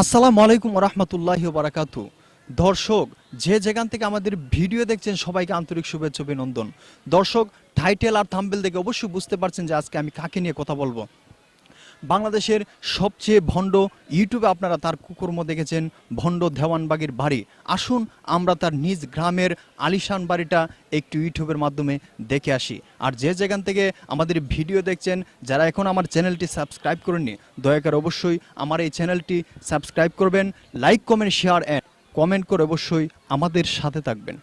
আসসালামু আলাইকুম রহমতুল্লাহ বারাকাত দর্শক, যে যেখান থেকে আমাদের ভিডিও দেখছেন, সবাইকে আন্তরিক শুভেচ্ছা, অভিনন্দন। দর্শক টাইটেল আর থাম্বেল দেখে অবশ্যই বুঝতে পারছেন যে আজকে আমি কাকে নিয়ে কথা বলব। বাংলাদেশের সবচেয়ে ভণ্ড ইউটিউবে আপনারা তার কুকর্ম দেখেছেন, ভণ্ড দেওয়ানবাগির বাড়ি। আসুন আমরা তার নিজ গ্রামের আলিশান বাড়িটা একটু ইউটিউবের মাধ্যমে দেখে আসি। আর যে যেখান থেকে আমাদের ভিডিও দেখছেন, যারা এখন আমার চ্যানেলটি সাবস্ক্রাইব করেননি, দয়া করে অবশ্যই আমার এই চ্যানেলটি সাবস্ক্রাইব করবেন, like, comment, share, and comment করে অবশ্যই আমাদের সাথে থাকবেন।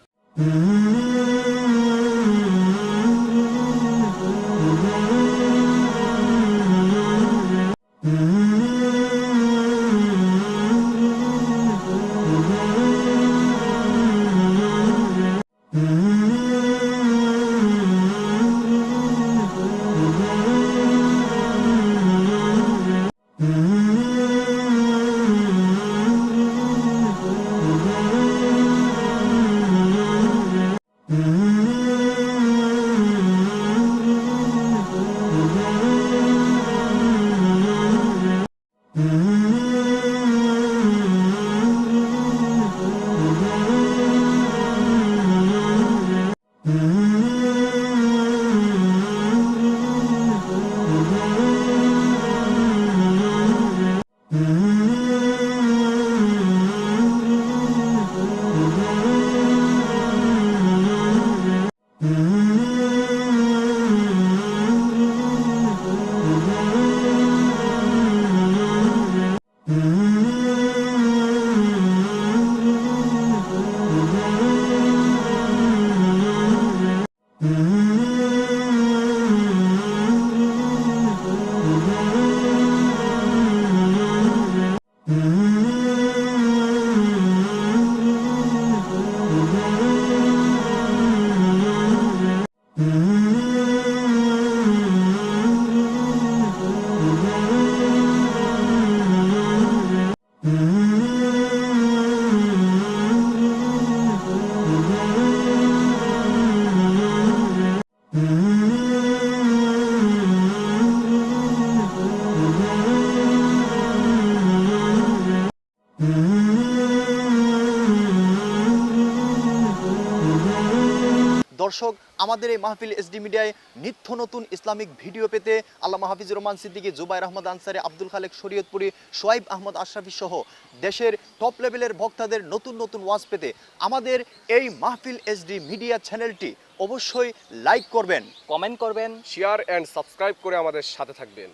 Mm-hmm. দর্শক আমাদের এই মাহফিল এসডি মিডিয়ায় নিত্য নতুন ইসলামিক ভিডিও পেতে আল্লাহ মাহফিজুর রহমান সিদ্দিকী জুবাইর আহমদ আনসারি আব্দুল খালেক শরীয়তপুরি সোয়াইব আহমদ আশরাফি সহ দেশের টপ লেভেলের ভক্তাদের নতুন নতুন ওয়াজ পেতে আমাদের এই মাহফিল এসডি মিডিয়া চ্যানেলটি অবশ্যই লাইক করবেন। কমেন্ট করবেন। শেয়ার অ্যান্ড সাবস্ক্রাইব করে আমাদের সাথে থাকবেন।